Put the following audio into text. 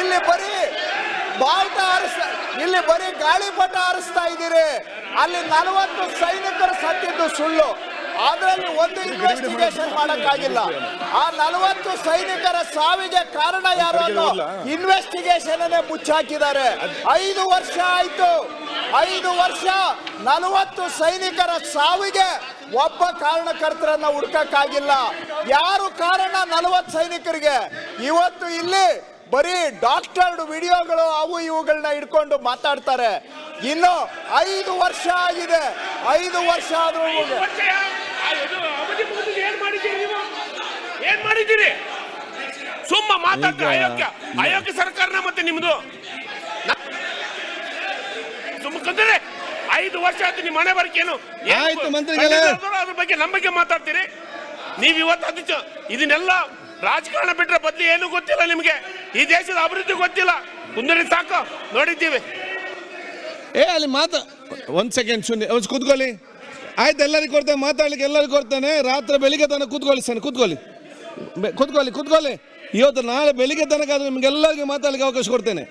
ಇಲ್ಲಿ ಬರೀ ಭಾರತ ಹಾರಿಸ ಇಲ್ಲಿ ಬರೀ ಗಾಳಿಪಟ ಹಾರಿಸ್ತಾ ಇದ್ದೀರಿ. ಅಲ್ಲಿ ನಲವತ್ತು ಸೈನಿಕರು ಸತ್ತಿದ್ದು ಸುಳ್ಳು. ಅದರಲ್ಲಿ ಒಂದು ಇನ್ವೆಸ್ಟಿಗೇಷನ್ ಮಾಡಕ್ಕಾಗಿಲ್ಲ. ಆ ನಲವತ್ತು ಸೈನಿಕರ ಸಾವಿಗೆ ಕಾರಣ ಯಾರು ಅನ್ನೋ ಇನ್ವೆಸ್ಟಿಗೇಷನ್ ಅನ್ನೇ ಮುಚ್ಚಾಕಿದ್ದಾರೆ. ಐದು ವರ್ಷ ಆಯ್ತು. ಐದು ವರ್ಷ ನಲವತ್ತು ಸೈನಿಕರ ಸಾವಿಗೆ ಒಬ್ಬ ಕಾರಣಕರ್ತರನ್ನ ಹುಡ್ಕಕ್ಕಾಗಿಲ್ಲ. ಯಾರು ಕಾರಣ ನಲವತ್ತು ಸೈನಿಕರಿಗೆ? ಇವತ್ತು ಇಲ್ಲಿ ಬರೀ ಡಾಕ್ಟರ್ಡ್ ವಿಡಿಯೋಗಳು ಅವು ಇವುಗಳನ್ನ ಇಟ್ಕೊಂಡು ಮಾತಾಡ್ತಾರೆ. ಇನ್ನು ಐದು ವರ್ಷ ಆಗಿದೆ. ಐದು ವರ್ಷ ಆದ್ರೂ ಏನ್ ಮಾಡಿದ್ದೀರಿ ಸುಮ್ಮ ಮಾತಾಡ್ತಾರೆ ಅಯೋಗ್ಯ ಅಯೋಗ್ಯ ಸರ್ಕಾರನ ಮತ್ತೆ ನಿಮ್ದು? ಸುಮ್ಮಕಂದ್ರೆ ಐದು ವರ್ಷ ಆಯ್ತು ನಿಮ್ಮ ಮನೆ ಬರಕೇನು ಏನು? ಆಯ್ತು, ಮಂತ್ರಿಗಳೇ. ಅದ್ರ ಬಗ್ಗೆ ನಮ್ಮ ಬಗ್ಗೆ ಮಾತಾಡ್ತೀರಿ? ನೀವು ಇವತ್ತು ಅದಿಚ್ಚು ಇದನ್ನೆಲ್ಲ ರಾಜಕಾರಣ ಬಿಟ್ಟರೆ ಬದಲಿ ಏನು ಗೊತ್ತಿಲ್ಲ ನಿಮಗೆ? ಈ ದೇಶದ ಅಭಿವೃದ್ಧಿ ಗೊತ್ತಿಲ್ಲ. ಕುಂದರಿ ಸಾಕು. ನೋಡಿದ್ದೀವಿ. ಏ, ಅಲ್ಲಿ ಮಾತು ಒಂದು ಸೆಕೆಂಡ್ ಶೂನ್ಯ ಒಂದು ಕೂತ್ಕೊಳ್ಳಿ. ಆಯ್ತು, ಎಲ್ಲರಿಗೂ ಕೊಡ್ತೇನೆ. ಮಾತಾಡ್ಲಿಕ್ಕೆ ಎಲ್ಲರಿಗೂ ಕೊಡ್ತೇನೆ. ರಾತ್ರಿ ಬೆಳಿಗ್ಗೆ ತನಕ ಕೂತ್ಕೊಳ್ಳಿ ಸರ್, ಕೂತ್ಕೊಳ್ಳಿ. ಕೂತ್ಕೊಳ್ಳಿ ಕೂತ್ಕೊಳ್ಳಿ. ಇವತ್ತು ನಾಳೆ ಬೆಳಿಗ್ಗೆ ತನಕ ಆದ್ರೆ ನಿಮ್ಗೆಲ್ಲರಿಗೂ ಮಾತಾಡ್ಲಿಕ್ಕೆ ಅವಕಾಶ ಕೊಡ್ತೇನೆ.